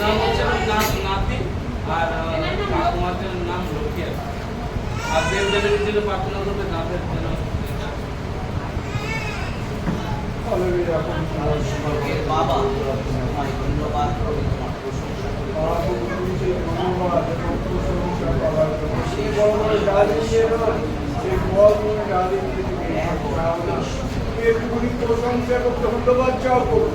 নাম হচ্ছে নাম নাতি আর কাকুমাতের নাম লক্ষ্মী আর দেবদেবের জন্য প্রার্থনা করবে নাথের যেন ধন্যবাদ। করি চাও করুন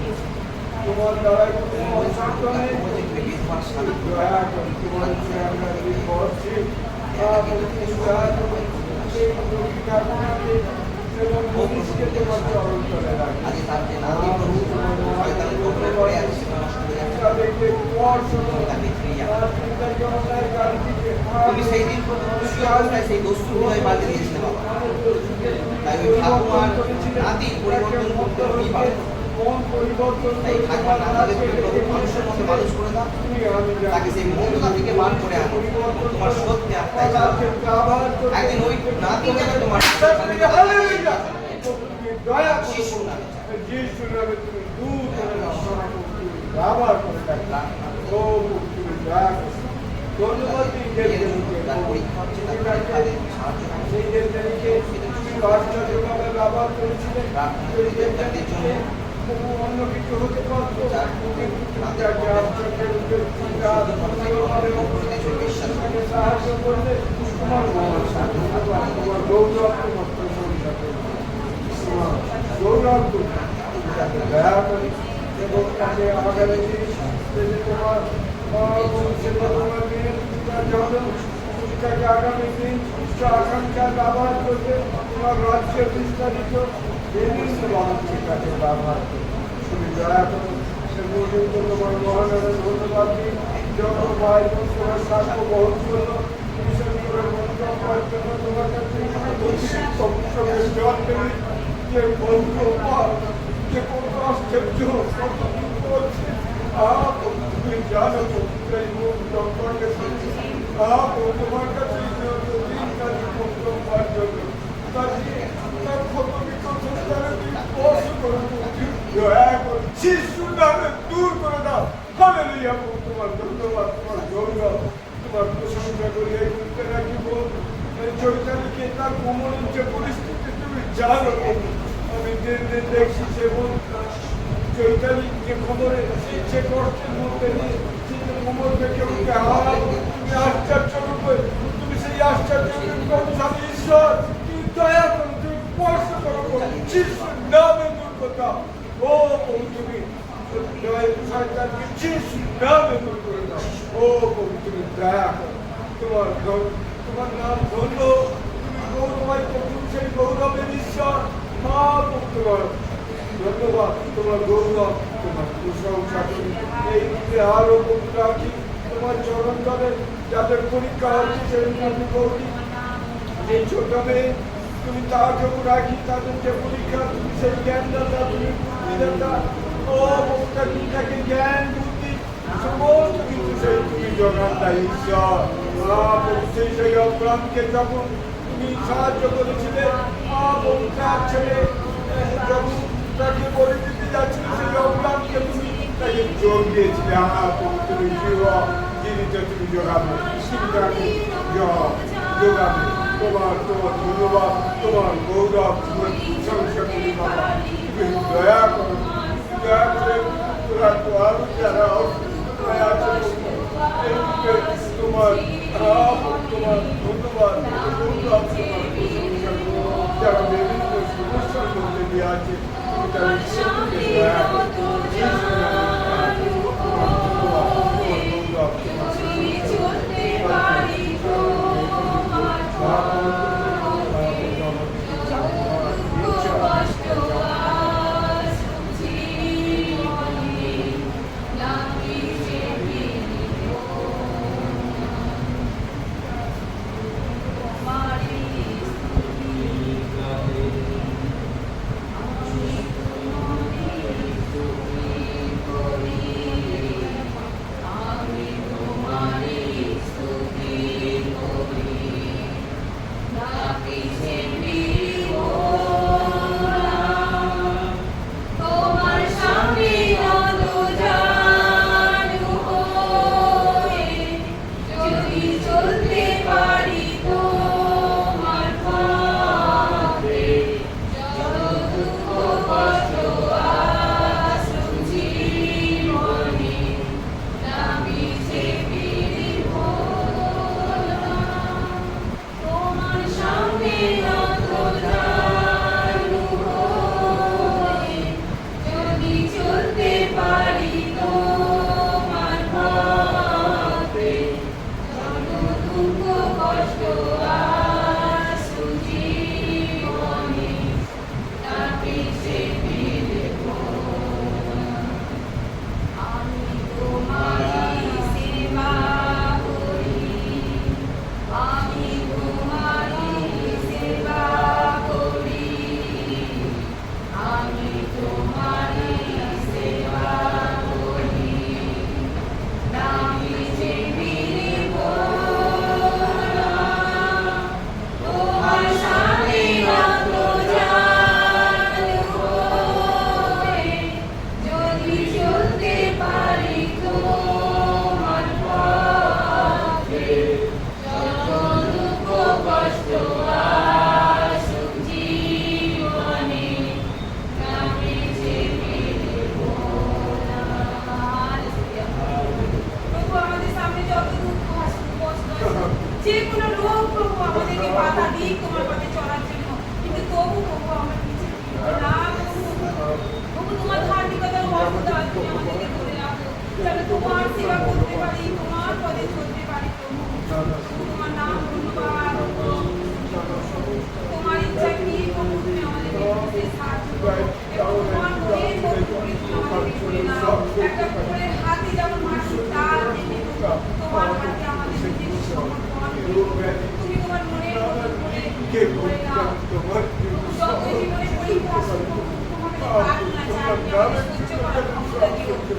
রাখি সেই দিন সেই নাতি পরিবর্তন করতে মন পরিবর্তন তাই তুমি প্রভু মানুষের মতো মানুষ করে দাও। তাকে সেই মন্দতা থেকে বার করে আনো। তোমার সত্যি আত্মায় চালাও একদিন ওই নাতি যেন তোমার শিশু নামে যিশু নামে তুমি দূর করে দাও। তুমি করে দাও। ও তুমি দয়া করো। ধন্যবাদ দিই তার পরীক্ষা হচ্ছে তার পরীক্ষাতে সাহায্য করো সেই যে তুমি রাস্তা ব্যবহার করেছিলেন প্রার্থনা সেই করি যে তাদের জন্য। তবু অন্য কিছু হতে পারতো সাহায্য করলে তোমার তোমার গৌরব তোমার গৌরব দয়া করি এবং তাকে তোমার মেয়ের জন্য তাকে আগামী দিন উচ্চ আকাঙ্ক্ষা ব্যবহার করবে তোমার রাজ্যে বিস্তারিত কাছে ব্যবহার করবে। তুমি দয়া করো সে পর্যন্ত তোমার মহানগরের ধন্যবাদ দিই যখন ভাই তোমার সাক্ষ্য বহন করল জন্য যে বন্ধু যে কত আশ্চর্য তুমি জানো এই মুখ ডক্টরকে দূর করে দাও। হালেলুয়া তোমার ধন্যবাদ, তোমার গৌরব, তোমার প্রশংসা করি, এই রাখিব চৈতালিকে তার কোমরের যে পরিস্থিতি তুমি জানো আমি দিন দিন দেখছি সে চৈতালি যে খবরে যে কষ্টের মধ্যে দিয়ে, সে যে কোমর থেকে উঠে হারা তুমি আশ্চর্য রূপে তুমি সেই আশ্চর্য স্বামী তুমি দয়া করো তুমি স্পর্শ করো যিশুর নামে দূর করে। ও প্রভু তুমি জয় শয়তানকে যিশুর নামে করে দাও। ও তুমি দয়া করো। তোমার তোমার নাম ধন্য। তুমি গৌরবাই প্রভু সেই গৌরবের ঈশ্বর। মা তোমার ধন্যবাদ। তোমার গৌরব, তোমার প্রশংসা করি এই আরও রাখি তোমার চরণ যাদের পরীক্ষা হচ্ছে প্রভু গৌরী যে ছোট মেয়ে তুমি তার জন্য রাখি তাদের যে পরীক্ষা তুমি সেই জ্ঞান দাতা তুমি বুদ্ধি দাতা ও প্রভুটা তুমি তাকে জ্ঞান বুদ্ধি সমস্ত কিছু সেই তুমি জোগান দেয় ঈশ্বর সেই সেই অপ্রাণকে যখন তুমি সাহায্য করেছিলে আহ, প্রভু তার ছেলে যখন তাকে বলে দিতে যাচ্ছিল সেই অপ্রাণকে তুমি তাকে যোগ দিয়েছিলে প্রভু তুমি জীব। জীবিত তুমি যোগাবে তুমি তাকে যোগ যোগাবে তোমার তোমার ধন্যবাদ তোমার গৌরব তোমার প্রশংসা করি বাবা তুমি দয়া করো দয়া করে তোরা তো আরও যারা অসুস্থ আছে এদিকে তোমার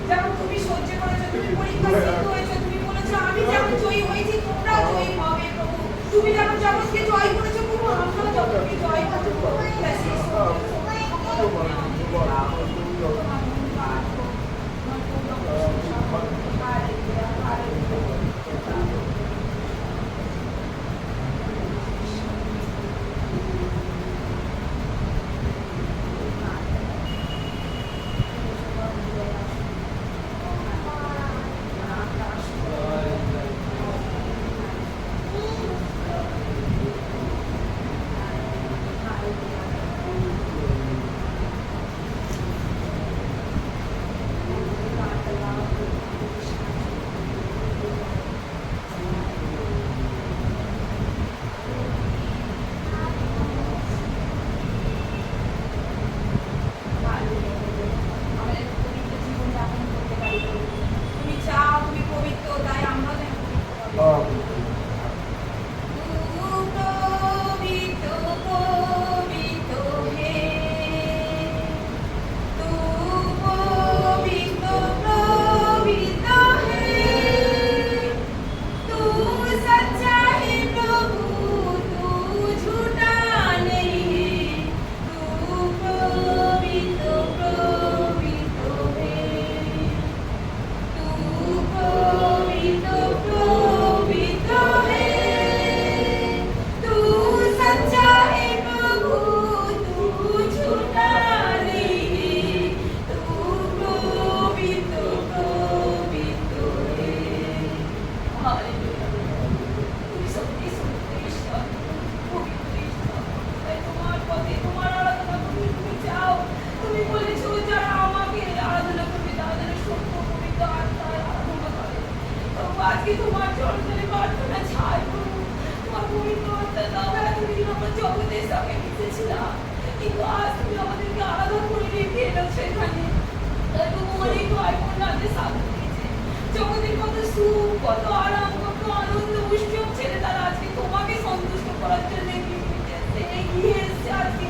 যেমন তুমি সহ্য করেছ তুমি পরীক্ষা হয়েছো তুমি বলেছ আমি যেমন জয়ী হয়েছি তোমরা জয়ী হবে প্রভু তুমি যেমন জগৎকে জয় করেছ প্রভু আমরা জগৎকে জয় করতে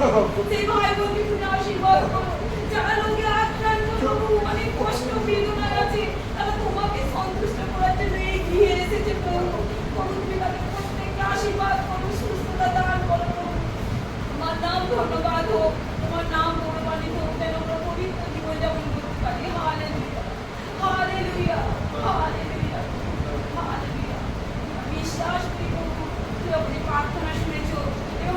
Sino ay will be pinashi was جعلوا في أكثر قلوبهم أن يخشوا في دنياتي أنا তোমাকে সন্তুষ্ট করার জন্য এগিয়ে এসেছে প্রভু প্রভু তুমি তাদের প্রত্যেককে আশীর্বাদ করো সুস্থতা দান করো তোমার নাম ধন্যবাদ হোক তোমার নাম গৌরবান্বিত হোক যেন আমরা পবিত্র জীবন যেমন করতে পারি হালে হালে লুইয়া হালে লুইয়া হালে লুইয়া বিশ্বাস করি প্রভু তুমি প্রার্থনা